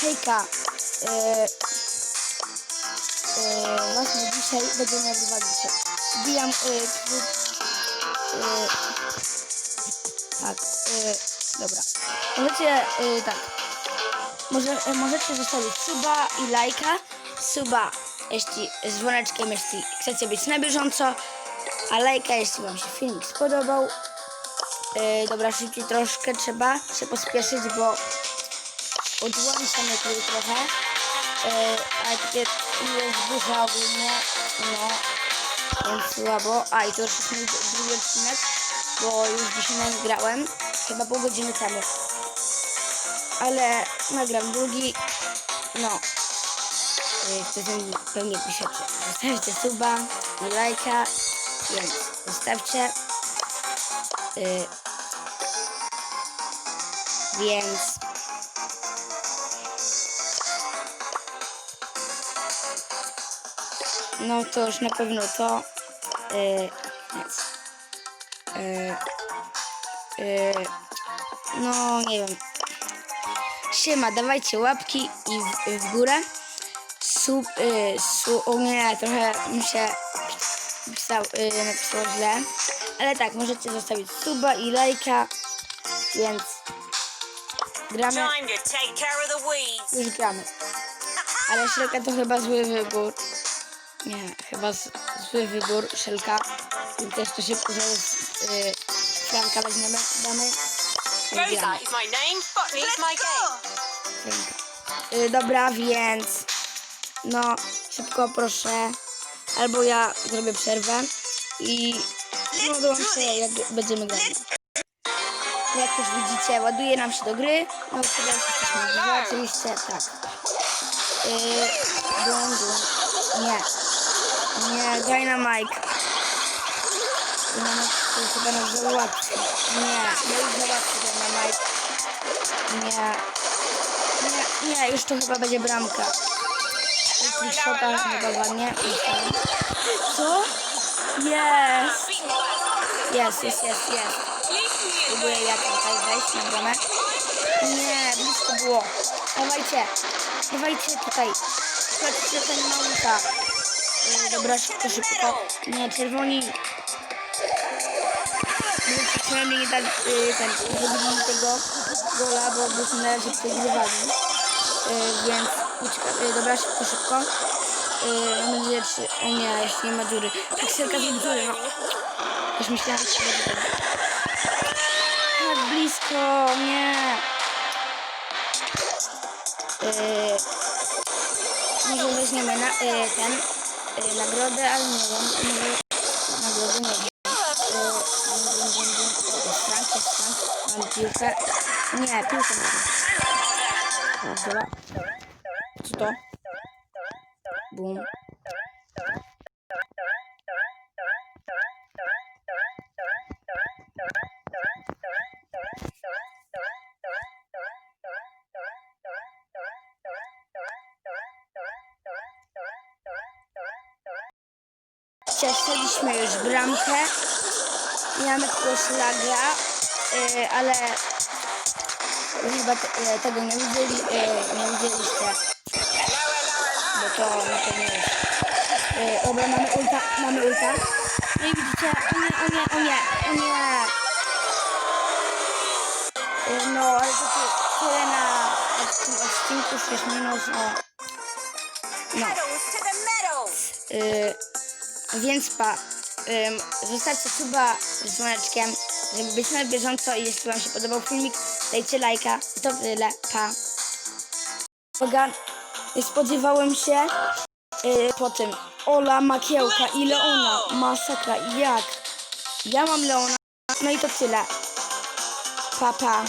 hejka. E, właśnie dzisiaj będziemy nagrywali się. Wbijam e, klub. Tak, e, dobra. Możecie, e, tak. Może, e, możecie zostawić suba i lajka. Suba, jeśli z dzwoneczkiem, jeśli chcecie być na bieżąco. A lajka, jeśli wam się filmik spodobał. E, dobra, szybciej troszkę trzeba się pospieszyć, bo mnie tutaj trochę. E, ale takie jest burza ogólnie, no, więc słabo. A i to już jest mój drugi odcinek, bo już dzisiaj nagrałem, chyba pół godziny temu. Ale nagram drugi, no. E, Chcecie mi pewnie piszecie. Zostawcie suba i lajka, więc zostawcie. Y, więc no to już na pewno to y, więc, y, y, no nie wiem. Siema dawajcie łapki i w, w górę. Sub, y, su, o nie trochę mi się pisał, y, napisało źle. Ale tak, możecie zostawić suba i lajka, więc gramy, już gramy. Ale Szelka to chyba zły wybór. Nie, chyba z, zły wybór Szelka. Więc też to szybko zaraz y, Franka weźmiemy, damy. i. Rosa is my name, botany is my game. Franka. Y, dobra, więc no, szybko proszę. Albo ja zrobię przerwę i no dołączę jak będziemy grali. Jak już widzicie, ładuje nam się do gry. No teraz jesteśmy w grze, oczywiście, tak. Yy, dum, dum. Nie. Nie, Dynamite. Dynamite to jest chyba nas załatwi. Nie, ja już załatwię Dynamite. Nie. Nie, nie, już to chyba będzie bramka. Trickshota chyba ładnie. Co? Jest! Jest, jest, jest, jest. Próbuję ja tutaj wejść na bramę. Nie, blisko było. Dawajcie, dawajcie tutaj. Chodźcie ten małuka. Yy, dobra, szybko, szybko. Nie, czerwoni. Byście przynajmniej nie dali, yy, ten, zrobili tego gola, bo byśmy na razie przegrywali. Yy, więc, ucieka, yy, dobra, szybko, szybko. Yy, mam nadzieję, czy... O nie, jeszcze nie ma dziury. Tak, serka z dziury, no. Już myślałam, że będzie tak. Tak blisko, nie. Yy, może weźmiemy na, yy, ten yy, nagrodę, ale nie wiem. Może nagrodę nie wiem. Frank, jest Frank. Mam piłkę. Nie, piłkę mam. Dobra. Co to? Bum. Cieszyliśmy już bramkę. Mamy tylko szlaga, yy, ale chyba yy, tego nie widzieli, yy, nie widzieliście. Bo to na pewno jest. Yy, dobra, mamy ulta, mamy ulta. No i widzicie, o nie, o nie, o nie, o nie. Yy, no, ale to ty- tyle na tym odcinku 6 minut, no. No. To. Yy, więc pa, ym, zostawcie suba z dzwoneczkiem, żeby być na bieżąco i jeśli wam się podobał filmik, dajcie lajka. I to tyle, pa. Uwaga, spodziewałem się yy, po tym Ola, Makiełka i Leona. Masakra, jak? Ja mam Leona, no i to tyle. Pa, pa.